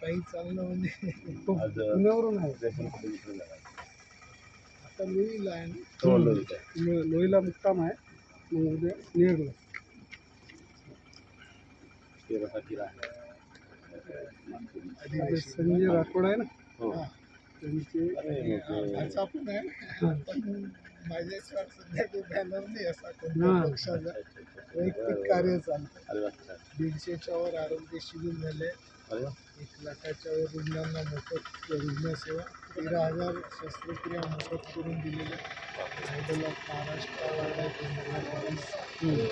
काही चाललं म्हणजे पुण्यावरून आहे आता लोईला आहे ना लो- लोईला मुक्काम आहे. मग उद्या निळला आपले संजय राठोड आहे ना? त्यांचे आहे. पण माझ्याशिवाय सध्या बॅनर नाही असा हा. पक्षाचा वैयक्तिक कार्य चालतं. दीडशेच्या वर आरोग्य शिबिर झाले. एक लाखाच्या वर रुग्णांना मोफत रुग्णसेवा तेरा हजार शस्त्रक्रिया मोफत करून दिलेल्या. ऑफ महाराष्ट्र